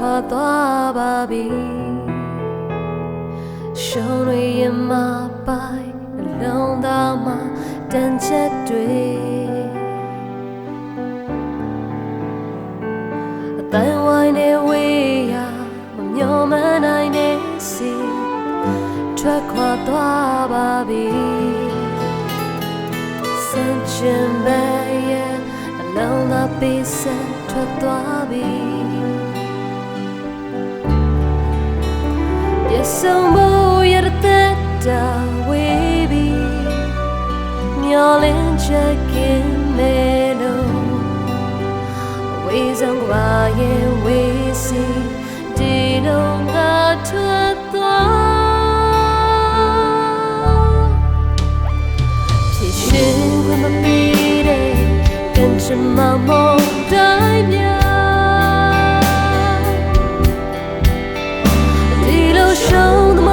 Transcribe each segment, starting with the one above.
ခွာသွားပါပြီရှုံးတွေရင်မပိုင်နှလုံးသားမှာတန်ချက်တွေအတန်ဝိုင်းနေဝေးရမမျောမနိုင်နေစီထွက်ခွာသွားပါပြီစံချင်ပဲရဲ့အလုံးသားပေးစံထွက်သွားပြီ ဆုံမှုရတဲ့တာဝေးပြီမျောလင်းချက်ကင်းမဲလို့ဝေးဆုံးပါရဲ့ဝေးစီဒီတော့ငါထွက်သွားဖြည့်ရှင်ခွင့်မပေးတဲ့ကံချင်မမောတိုင်းများ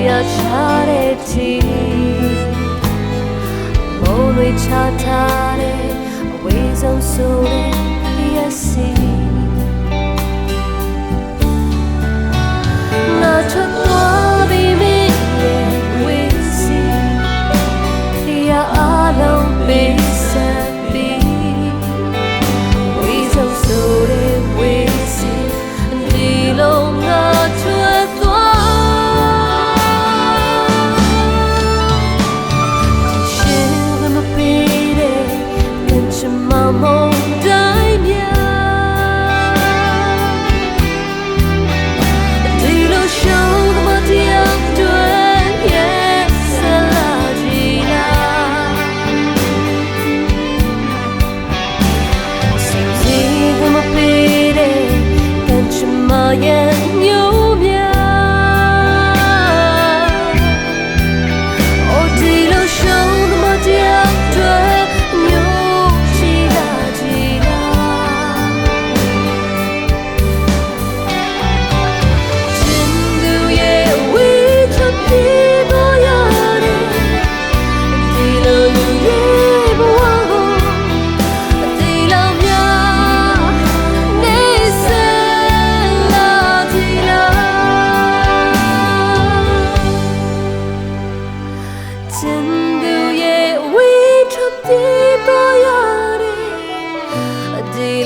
တ်တရားချတဲ့ချီမုံတွေချထားတဲ့အဝေးဆုံးဆိုတဲ့ PSC ငါ 的眼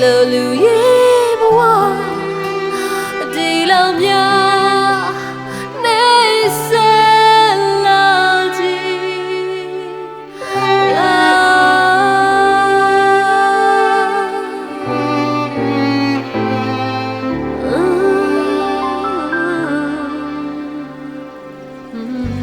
လိုလူရဲ့ဘဝဒီလောက်များနေဆက်လာကြည့်လာအင်း